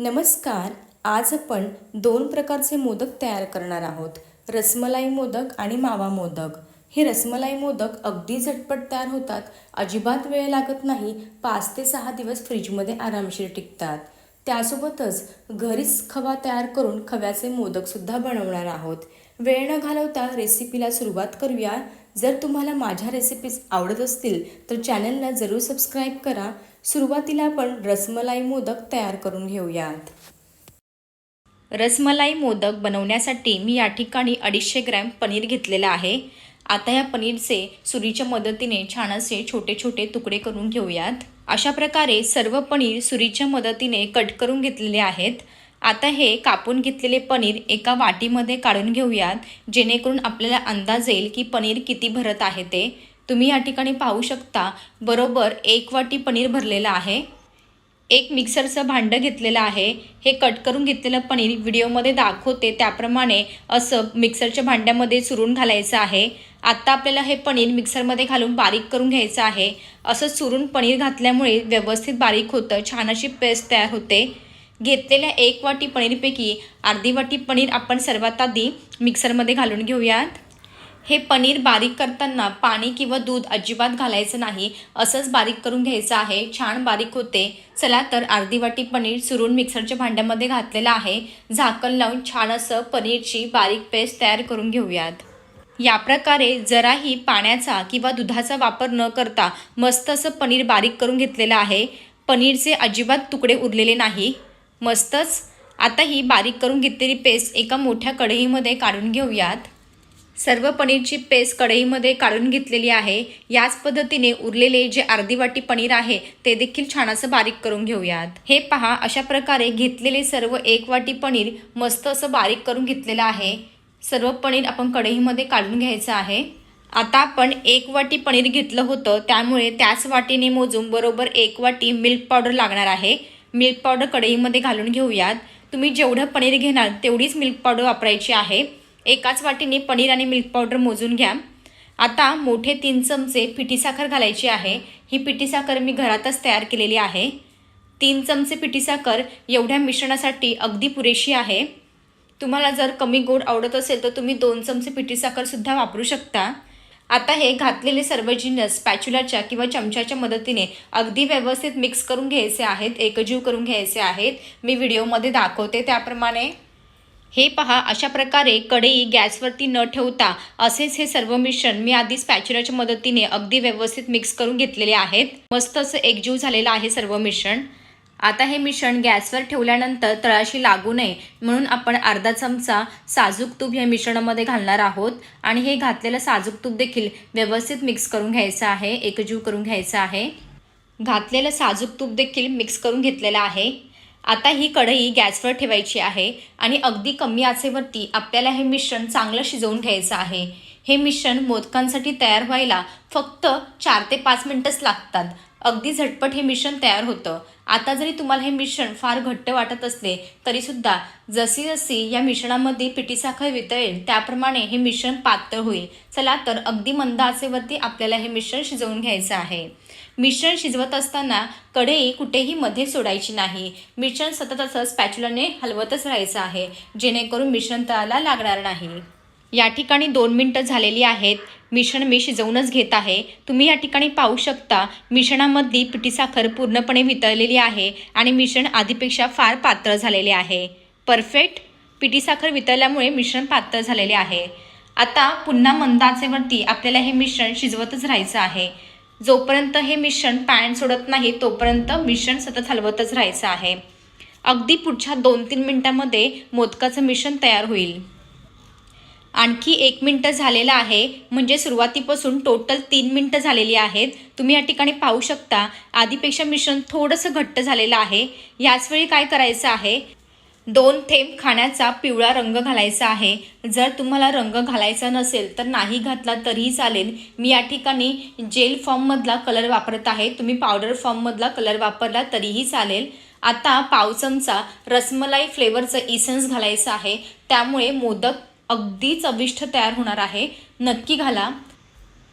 नमस्कार आज आपण दोन प्रकारचे मोदक तयार करणार आहोत. रसमलाई मोदक आणि मावा मोदक. हे रसमलाई मोदक अगदी झटपट तयार होतात. अजिबात वेळ लागत नाही. पाच ते सहा दिवस फ्रीजमध्ये आरामशीर टिकतात. त्यासोबतच घरीच खवा तयार करून खव्याचे मोदकसुद्धा बनवणार आहोत. वेळ न घालवता रेसिपीला सुरुवात करूया. जर तुम्हाला माझ्या रेसिपीज आवडत असतील तर चॅनलला जरूर सबस्क्राईब करा. सुरुवातीला आपण रसमलाई मोदक तयार करून घेऊयात. रसमलाई मोदक बनवण्यासाठी मी या ठिकाणी अडीचशे ग्रॅम पनीर घेतलेलं आहे. आता या पनीरचे सुरीच्या मदतीने छान असे छोटे छोटे तुकडे करून घेऊयात. अशा प्रकारे सर्व पनीर सुरीच्या मदतीने कट करून घेतलेले आहेत. आता हे कापून घेतलेले पनीर एका वाटीमध्ये काढून घेऊयात जेणेकरून आपल्याला अंदाज येईल की पनीर किती भरत आहे ते. तुम्ही या ठिकाणी पाहू शकता बरोबर एक वाटी पनीर भरलेलं आहे. एक मिक्सरचं भांडं घेतलेलं आहे. हे कट करून घेतलेलं पनीर व्हिडिओमध्ये दाखवते त्याप्रमाणे असं मिक्सरच्या भांड्यामध्ये चुरून घालायचं आहे. आत्ता आपल्याला हे पनीर मिक्सरमध्ये घालून बारीक करून घ्यायचं आहे. असं चुरून पनीर घातल्यामुळे व्यवस्थित बारीक होतं छान अशी पेस्ट तयार होते. घेतलेल्या एक वाटी पनीरपैकी अर्धी वाटी पनीर आपण सर्वात आधी मिक्सरमध्ये घालून घेऊयात. हे पनीर बारीक करताना पाणी किंवा दूध अजिबात घालायचं नाही. असंच बारीक करून घ्यायचं आहे. छान बारीक होते. चला तर अर्धी वाटी पनीर चुरून मिक्सरच्या भांड्यामध्ये घातलेलं आहे. झाकण लावून छान असं पनीरची बारीक पेस्ट तयार करून घेऊयात. या प्रकारे जराही पाण्याचा किंवा दुधाचा वापर न करता मस्त असं पनीर बारीक करून घेतलेलं आहे. पनीरचे अजिबात तुकडे उरलेले नाही. मस्तच. आता ही बारीक करून घेतलेली पेस्ट एका मोठ्या कढईमध्ये काढून घेऊयात. सर्व पनीरची पेस्ट कढईमध्ये काढून घेतलेली आहे. याच पद्धतीने उरलेले जे अर्धी वाटी पनीर आहे ते देखील छान असं बारीक करून घेऊयात. हे पहा अशा प्रकारे घेतलेले सर्व एक वाटी पनीर मस्त असं बारीक करून घेतलेलं आहे. सर्व पनीर आपण कढईमध्ये काढून घ्यायचं आहे. आता आपण एक वाटी पनीर घेतलं होतं त्यामुळे त्याच वाटीने मोजून बरोबर एक वाटी मिल्क पावडर लागणार आहे. मिल्क पावडर कढईमध्ये घालून घेऊयात. तुम्ही जेवढं पनीर घेणार तेवढीच मिल्क पावडर वापरायची आहे. एकाच वाटीने पनीर आणि मिल्क पावडर मोजून घ्या. आता मोठे तीन चमचे पिठी साखर घालायची आहे. ही पिठी साखर मी घरातच तयार केलेली आहे. तीन चमचे पिठी साखर एवढ्या मिश्रणासाठी अगदी पुरेशी आहे. तुम्हाला जर कमी गोड आवडत असेल तर तुम्ही दोन चमचे पिठी साखरसुद्धा वापरू शकता. आता हे घातलेले सर्व जिन्नस पॅच्युलाच्या किंवा चमच्याच्या मदतीने अगदी व्यवस्थित मिक्स करून घ्यायचे आहेत एकजीव करून घ्यायचे आहेत. मी व्हिडिओमध्ये दाखवते त्याप्रमाणे. हे पहा अशा प्रकारे कढई गॅसवरती न ठेवता असेच हे सर्व मिश्रण मी आधी स्पॅच्युलाच्या मदतीने अगदी व्यवस्थित मिक्स करून घेतलेले आहेत. मस्त असं एकजीव झालेलं आहे सर्व मिश्रण. आता हे मिश्रण गॅसवर ठेवल्यानंतर तळाशी लागू नये म्हणून आपण अर्धा चमचा साजूक तूप या मिश्रणामध्ये घालणार आहोत. आणि हे घातलेलं साजूक तूप देखील व्यवस्थित मिक्स करून घ्यायचं आहे. एकजीव करून घ्यायचं आहे. घातलेलं साजूक तूप देखील मिक्स करून घेतलेलं आहे. आता ही कढई गॅसवर ठेवायची आहे आणि अगदी कमी आचेवरती आपल्याला हे मिश्रण चांगलं शिजवून घ्यायचं आहे. हे मिश्रण मोदकांसाठी तयार व्हायला फक्त चार ते पाच मिनटंच लागतात. अगदी झटपट हे मिश्रण तयार होतं. आता जरी तुम्हाला हे मिश्रण फार घट्ट वाटत असले तरीसुद्धा जशी जशी या मिश्रणामध्ये पिठीसाखर वितळेल त्याप्रमाणे हे मिश्रण पातळ होईल. चला तर अगदी मंद आचेवरती आपल्याला हे मिश्रण शिजवून घ्यायचं आहे. मिश्रण शिजवत असताना कढई कुठेही मध्ये सोडायची नाही. मिश्रण सतत असं स्पॅच्युलाने हलवतच राहायचं आहे जेणेकरून मिश्रण तळाला लागणार नाही. या ठिकाणी दोन मिनटं झालेली आहेत. मिश्रण मी शिजवूनच घेत आहे. तुम्ही या ठिकाणी पाहू शकता मिश्रणामधली पिठी साखर पूर्णपणे वितळलेली आहे आणि मिश्रण आधीपेक्षा फार पातळ झालेले आहे. परफेक्ट? पिठी साखर वितळल्यामुळे मिश्रण पातळ झालेले आहे. आता पुन्हा मंद आचेवरती आपल्याला हे मिश्रण शिजवतच राहायचं आहे. जोपर्यंत हे मिश्रण पॅन सोडत नाही तोपर्यंत मिश्रण सतत हलवतच राहायचं आहे. अगदी पुढच्या दोन तीन मिनटामध्ये मोदकाचं मिश्रण तयार होईल. आणखी एक मिनटं झालेलं आहे. म्हणजे सुरुवातीपासून टोटल तीन मिनटं झालेली आहेत. तुम्ही या ठिकाणी पाहू शकता आधीपेक्षा मिश्रण थोडंसं घट्ट झालेलं आहे. याचवेळी काय करायचं आहे? दोन थेंब खाण्याचा पिवळा रंग घालायचा आहे. जर तुम्हाला रंग घालायचा नसेल तर नाही घातला तरीही चालेल. मी या ठिकाणी जेल फॉर्ममधला कलर वापरत आहे. तुम्ही पावडर फॉर्ममधला कलर वापरला तरीही चालेल. आता पाव चमचा रसमलाई फ्लेवरचं इसेन्स घालायचं आहे. त्यामुळे मोदक अगदी चविष्ट तयार होणार आहे. नक्की घाला.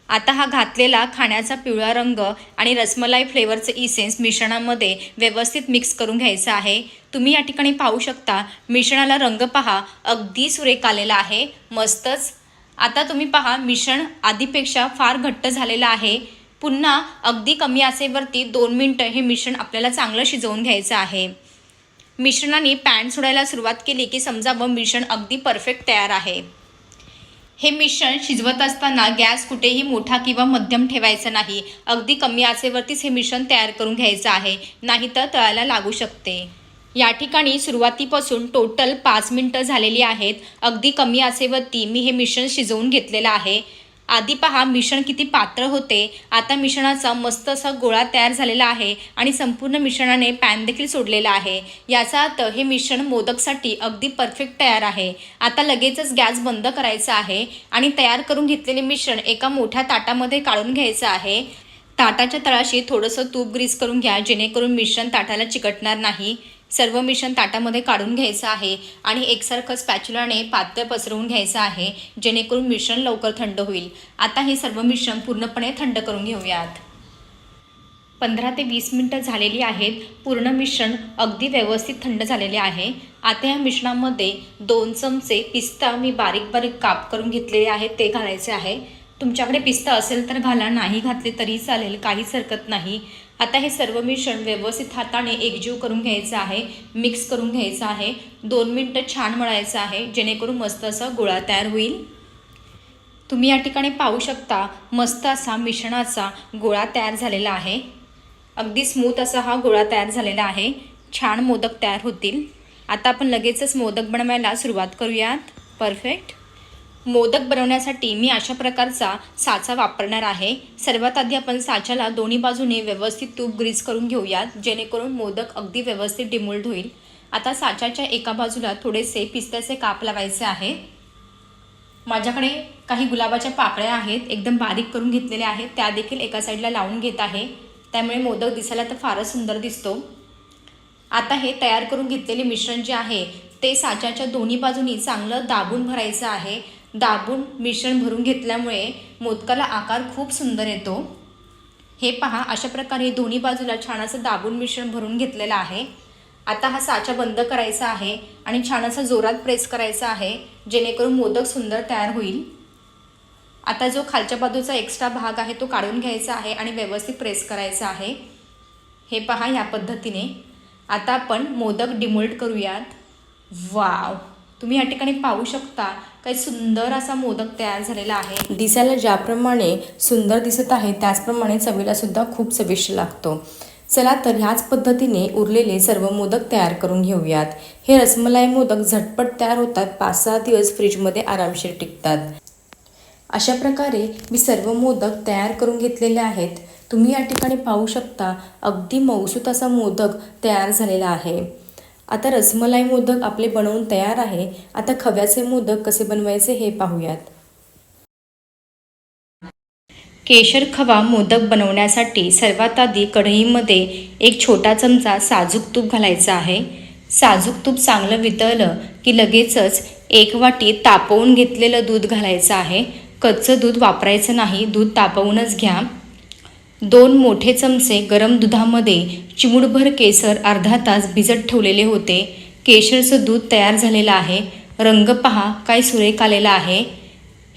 आता हा घातलेला खाण्याचा पिवळा रंग आणि रसमलाई फ्लेवरचं इसेन्स मिश्रणामध्ये व्यवस्थित मिक्स करून घ्यायचं आहे. तुम्ही या ठिकाणी पाहू शकता मिश्रणाला रंग पहा. अगदी सुरेख आलेला आहे. मस्तच. आता तुम्ही पहा मिश्रण आधीपेक्षा फार घट्ट झालेलं आहे. पुन्हा अगदी कमी आसेवरती दोन मिनटं हे मिश्रण आपल्याला चांगलं शिजवून घ्यायचं आहे. मिश्रणाने पॅन सोडायला सुरुवात केली की समजावं मिश्रण अगदी परफेक्ट तयार आहे. हे मिश्रण शिजवत असताना गॅस कुठेही मोठा किंवा मध्यम ठेवायचा नाही. अगदी कमी आचेवरतीच हे मिश्रण तयार करून घ्यायचं आहे. नाहीतर तळायला लागू शकते. या ठिकाणी सुरुवातीपासून टोटल पाच मिनटं झालेली आहेत. अगदी कमी आचेवरती मी हे मिश्रण शिजवून घेतलेलं आहे. आधी पहा मिश्रण किती पातळ होते. आता मिश्रणाचा मस्त असा गोळा तयार झालेला आहे आणि संपूर्ण मिश्रणाने पॅन देखील सोडलेला आहे. याचा अर्थ हे मिश्रण मोदकसाठी अगदी परफेक्ट तयार आहे. आता लगेचच गॅस बंद करायचा आहे आणि तयार करून घेतलेले मिश्रण एका मोठ्या ताटामध्ये काढून घ्यायचं आहे. ताटाच्या तळाशी थोडंसं तूप ग्रीस करून घ्या जेणेकरून मिश्रण ताटाला चिकटणार नाही. सर्व मिश्रण ताटामध्ये काढून घ्यायचं आहे आणि एकसारखं स्पॅच्युलाने पातळ पसरवून घ्यायचं आहे जेणेकरून मिश्रण लवकर थंड होईल. आता हे सर्व मिश्रण पूर्णपणे थंड करून घेऊयात. पंधरा ते वीस मिनटं झालेली आहेत. पूर्ण मिश्रण अगदी व्यवस्थित थंड झालेले आहे. आता या मिश्रणामध्ये दोन चमचे पिस्ता मी बारीक बारीक काप करून घेतलेले आहेत ते घालायचे आहे. तुमच्याकडे पिस्ता असेल तर घाला नाही घातले तरी चालेल काहीच हरकत नाही. आता हे सर्व मिश्रण व्यवस्थित हाताने एकजीव करून घ्यायचं आहे मिक्स करून घ्यायचं आहे. दोन मिनटं छान मळायचं आहे जेणेकरून मस्त असा गोळा तयार होईल. तुम्ही या ठिकाणी पाहू शकता मस्त असा मिश्रणाचा गोळा तयार झालेला आहे. अगदी स्मूथ असा हा गोळा तयार झालेला आहे. छान मोदक तयार होतील. आता आपण लगेचच मोदक बनवायला सुरुवात करूयात. परफेक्ट मोदक बनवण्यासाठी मी अशा प्रकारचा साचा वापरणार आहे. सर्वात आधी आपण साच्याला दोन्ही बाजूने व्यवस्थित तूप ग्रीस करून घेऊयात जेणेकरून मोदक अगदी व्यवस्थित डिमोल्ड होईल. आता साच्याच्या एका बाजूला थोडेसे पिस्त्याचे काप लावायचे आहे. माझ्याकडे काही गुलाबाच्या पाकळ्या आहेत एकदम बारीक करून घेतलेल्या आहेत त्या देखील एका साईडला लावून घेत आहे. त्यामुळे मोदक दिसायला तर फारच सुंदर दिसतो. आता हे तयार करून घेतलेले मिश्रण जे आहे ते साच्याच्या दोन्ही बाजूनी चांगलं दाबून भरायचं आहे. दाबून मिश्रण भरून घेतल्यामुळे मोदकाला आकार खूप सुंदर येतो. हे पहा अशा प्रकारे दोन्ही बाजूला छान असं दाबून मिश्रण भरून घेतलेलं आहे. आता हा साचा बंद करायचा आहे आणि छान असा जोरात प्रेस करायचा आहे जेणेकरून मोदक सुंदर तयार होईल. आता जो खालच्या बाजूचा एक्स्ट्रा भाग आहे तो काढून घ्यायचा आहे आणि व्यवस्थित प्रेस करायचा आहे. हे पहा या पद्धतीने. आता आपण मोदक डिमोल्ड करूयात. वाव! तुम्ही या ठिकाणी पाहू शकता काही सुंदर असा मोदक तयार झालेला आहे. दिसायला ज्याप्रमाणे सुंदर दिसत आहे त्याचप्रमाणे चवीला सुद्धा खूप चविष्ट लागतो. चला तर ह्याच पद्धतीने उरलेले सर्व मोदक तयार करून घेऊयात. हे रसमलाई मोदक झटपट तयार होतात पाच सहा दिवस फ्रीजमध्ये आरामशीर टिकतात. अशा प्रकारे मी सर्व मोदक तयार करून घेतलेले आहेत. तुम्ही या ठिकाणी पाहू शकता अगदी मौसूत असा मोदक तयार झालेला आहे. आता रसमलाई मोदक आपले बनवून तयार आहे. आता खव्याचे मोदक कसे बनवायचे हे पाहूयात. केशर खवा मोदक बनवण्यासाठी सर्वात आधी कढईमध्ये एक छोटा चमचा साजूक तूप घालायचा आहे. साजूक तूप चांगलं वितळलं की लगेचच एक वाटी तापवून घेतलेलं दूध घालायचं आहे. कच्चं दूध वापरायचं नाही दूध तापवूनच घ्या. दोन मोठे चमचे गरम दुधामध्ये चिमूटभर केसर अर्धा तास भिजत ठेवलेले होते. केशरचं दूध तयार झालेलं आहे. रंग पहा काय सुरेख आलेला आहे.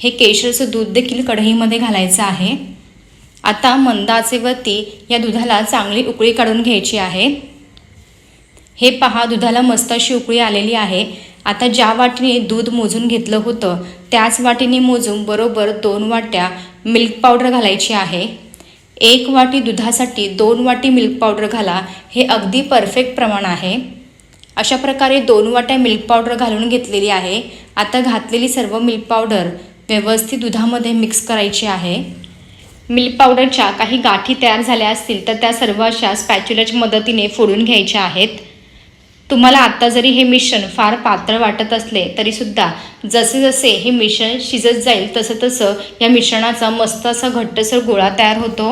हे केशरचं दूध देखील कढईमध्ये घालायचं आहे. आता मंदाचेवरती या दुधाला चांगली उकळी काढून घ्यायची आहे. हे पहा दुधाला मस्त अशी उकळी आलेली आहे. आता ज्या वाटीने दूध मोजून घेतलं होतं त्याच वाटीने मोजून बरोबर दोन वाट्या मिल्क पावडर घालायची आहे. एक वाटी दुधासाठी दोन वाटी मिल्क पावडर घाला. हे अगदी परफेक्ट प्रमाण आहे. अशा प्रकारे दोन वाट्या मिल्क पावडर घालून घेतलेली आहे. आता घातलेली सर्व मिल्क पावडर व्यवस्थित दुधामध्ये मिक्स करायची आहे. मिल्क पावडरच्या काही गाठी तयार झाल्या असतील तर त्या सर्व अशा स्पॅच्युलाच्या मदतीने फोडून घ्यायच्या आहेत. तुम्हाला आत्ता जरी हे मिश्रण फार पातळ वाटत असले तरीसुद्धा जसे जसे हे मिश्रण शिजत जाईल तसं तसं या मिश्रणाचा मस्त असा घट्टसर गोळा तयार होतो.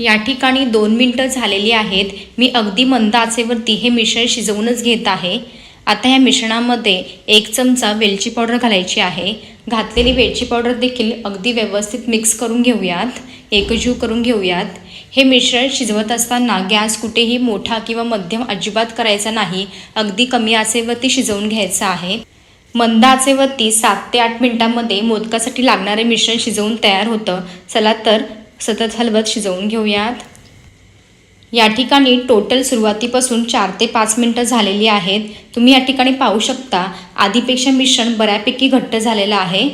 या ठिकाणी दोन मिनटं झालेली आहेत. मी अगदी मंद आचेवरती हे मिश्रण शिजवूनच घेत आहे. आता या मिश्रणामध्ये एक चमचा वेलची पावडर घालायची आहे. घातलेली वेलची पावडर देखील अगदी व्यवस्थित मिक्स करून घेऊयात. एकजीव करून घेऊयात. हे मिश्रण शिजवत असताना गॅस कुठेही मोठा किंवा मध्यम अजिबात करायचा नाही. अगदी कमी आचेवरती शिजवून घ्यायचं आहे. मंद आचेवरती सात ते आठ मिनिटांमध्ये मोदकासाठी लागणारे मिश्रण शिजवून तयार होतं. चला तर सतत हलवत शिजवून घेऊयात. या ठिकाणी टोटल सुरुवातीपासून चार ते पाच मिनटं झालेली आहेत. तुम्ही या ठिकाणी पाहू शकता आधीपेक्षा मिश्रण बऱ्यापैकी घट्ट झालेलं आहे.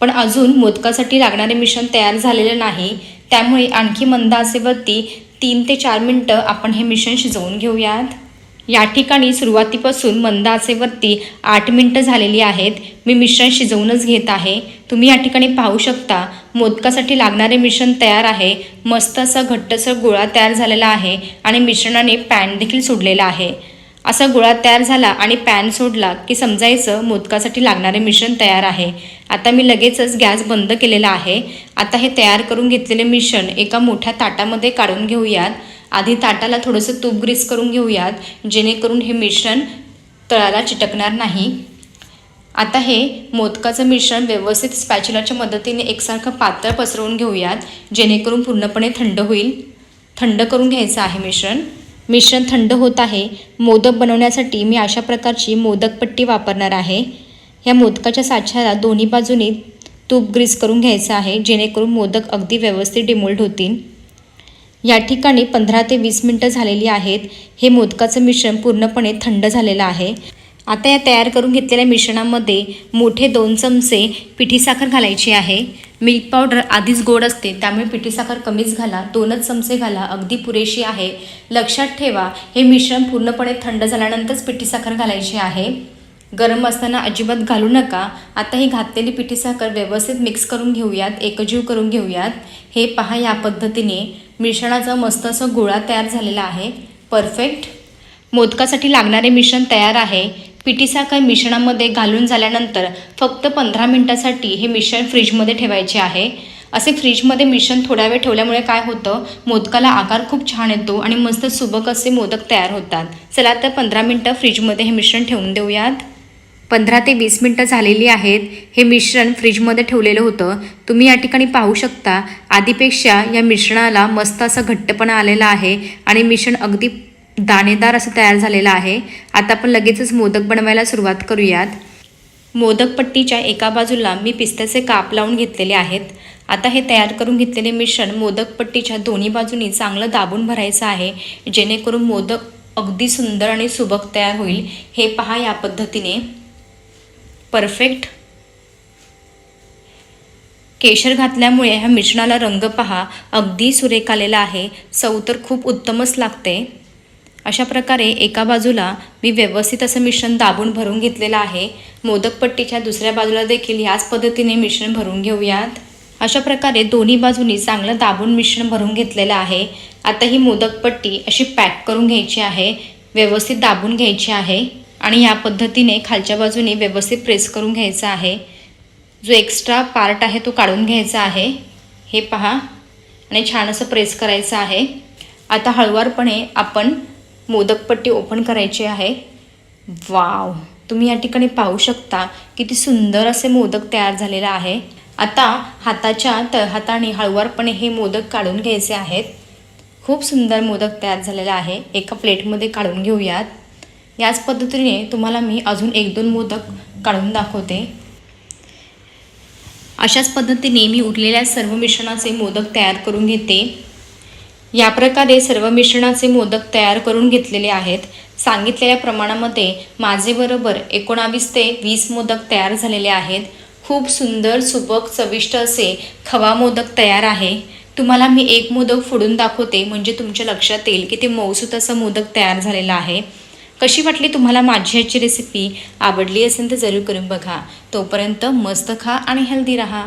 पण अजून मोदकासाठी लागणारे मिश्रण तयार झालेलं नाही. त्यामुळे आणखी मंद आचेवरती तीन ते चार मिनटं आपण हे मिश्रण शिजवून घेऊयात. या ठिकाणी सुरुवातीपासून मंद आचेवरती आठ मिनटं झालेली आहेत. मी मिश्रण शिजवूनच घेत आहे. तुम्ही या ठिकाणी पाहू शकता मोदकासाठी लागणारे मिश्रण तयार आहे. मस्त असा घट्टसर गोळा तयार झालेला आहे आणि मिश्रणाने पॅन देखील सोडलेला आहे. असा गोळा तयार झाला आणि पॅन सोडला की समजायचं मोदकासाठी लागणारे मिश्रण तयार आहे. आता मी लगेचच गॅस बंद केलेला आहे. आता हे तयार करून घेतलेले मिश्रण एका मोठ्या ताटामध्ये काढून घेऊयात. आधी ताटाला थोडंसं तूप ग्रीस करून घेऊयात जेणेकरून हे मिश्रण तळाला चिटकणार नाही. आता हे मोदकाचं मिश्रण व्यवस्थित स्पॅच्युलाच्या मदतीने एकसारखं पातळ पसरवून घेऊयात जेणेकरून पूर्णपणे थंड होईल. थंड करून घ्यायचं आहे मिश्रण. मिश्रण थंड होत आहे. मोदक बनवण्यासाठी मी अशा प्रकारची मोदकपट्टी वापरणार आहे. ह्या मोदकाच्या साच्याला दोन्ही बाजूनी तूप ग्रीस करून घ्यायचं आहे जेणेकरून मोदक अगदी व्यवस्थित डिमोल्ड होतील. या ठिकाणी पंधरा ते वीस मिनटं झालेली आहेत. हे मोदकाचं मिश्रण पूर्णपणे थंड झालेलं आहे. आता या तयार करून घेतलेल्या मिश्रणामध्ये मोठे दोन चमचे पिठी साखर घालायची आहे. मिल्क पावडर आधीच गोड असते त्यामुळे पिठी साखर कमीच घाला. दोनच चमचे घाला अगदी पुरेशी आहे. लक्षात ठेवा हे मिश्रण पूर्णपणे थंड झाल्यानंतरच पिठी साखर घालायची आहे. गरम असताना अजिबात घालू नका. आता ही घातलेली पिठी साखर व्यवस्थित मिक्स करून घेऊयात एकजीव करून घेऊयात. हे पहा या पद्धतीने. मिश्रणाचा मस्त असं गोळा तयार झालेला आहे. परफेक्ट. मोदकासाठी लागणारे मिश्रण तयार आहे. पिठीसाखर मिश्रणामध्ये घालून झाल्यानंतर फक्त पंधरा मिनटासाठी हे मिश्रण फ्रीजमध्ये ठेवायचे आहे. असे फ्रीजमध्ये मिश्रण थोडा वेळ ठेवल्यामुळे काय होतं? मोदकाला आकार खूप छान येतो आणि मस्त सुबक असे मोदक तयार होतात. चला तर पंधरा मिनटं फ्रीजमध्ये हे मिश्रण ठेवून देऊयात. पंधरा ते वीस मिनटं झालेली आहेत. हे मिश्रण फ्रीजमध्ये ठेवलेलं होतं. तुम्ही या ठिकाणी पाहू शकता आधीपेक्षा या मिश्रणाला मस्त असा घट्टपणा आलेला आहे आणि मिश्रण अगदी दाणेदार असं तयार झालेलं आहे. आता आपण लगेचच मोदक बनवायला सुरुवात करूयात. मोदकपट्टीच्या एका बाजूला मी पिस्त्याचे काप लावून घेतलेले आहेत. आता हे तयार करून घेतलेले मिश्रण मोदकपट्टीच्या दोन्ही बाजूनी चांगलं दाबून भरायचं आहे. जेणेकरून मोदक अगदी सुंदर आणि सुबक तयार होईल. हे पहा या पद्धतीने. परफेक्ट. केशर घातल्यामुळे ह्या मिश्रणाला रंग पहा. अगदी सुरेख आलेला आहे. चव तर खूप उत्तमच लागते. अशा प्रकारे एका बाजूला मी व्यवस्थित असं मिश्रण दाबून भरून घेतलेलं आहे. मोदकपट्टीच्या दुसऱ्या बाजूला देखील ह्याच पद्धतीने मिश्रण भरून घेऊयात. अशा प्रकारे दोन्ही बाजूनी चांगलं दाबून मिश्रण भरून घेतलेलं आहे. आता ही मोदकपट्टी अशी पॅक करून घ्यायची आहे. व्यवस्थित दाबून घ्यायची आहे. आणि ह्या पद्धतीने खालच्या बाजूने व्यवस्थित प्रेस करून घ्यायचा आहे. जो एक्स्ट्रा पार्ट आहे तो काढून घ्यायचा आहे. हे पहा. आणि छान असं प्रेस करायचं आहे. आता हळुवारपणे आपण मोदकपट्टी ओपन करायची आहे. वाव. तुम्ही या ठिकाणी पाहू शकता किती सुंदर असे मोदक तयार झालेलं आहे. आता हाताच्या तळहाताने हळुवारपणे हे मोदक काढून घ्यायचे आहेत. खूप सुंदर मोदक तयार झालेला आहे. एका प्लेटमध्ये काढून घेऊयात. याच पद्धतीने तुम्हाला मी अजून एक दोन मोदक काढून दाखवते. अशाच पद्धतीने मी उरलेल्या सर्व मिश्रणाचे मोदक तयार करून घेते. या प्रकारे सर्व मिश्रणाचे मोदक तयार करून घेतलेले आहेत. सांगितलेल्या प्रमाणामध्ये माझे बरोबर एकोणावीस ते वीस मोदक तयार झालेले आहेत. खूप सुंदर सुबक चविष्ट असे खवा मोदक तयार आहे. तुम्हाला मी एक मोदक फोडून दाखवते म्हणजे तुमच्या लक्षात येईल की ते मौसूत असं मोदक तयार झालेलं आहे. कशी वाटली तुम्हाला माझी ह्याची रेसिपी आवडली असेल तर जरूर करून बघा. तोपर्यंत मस्त खा आणि हेल्दी राहा.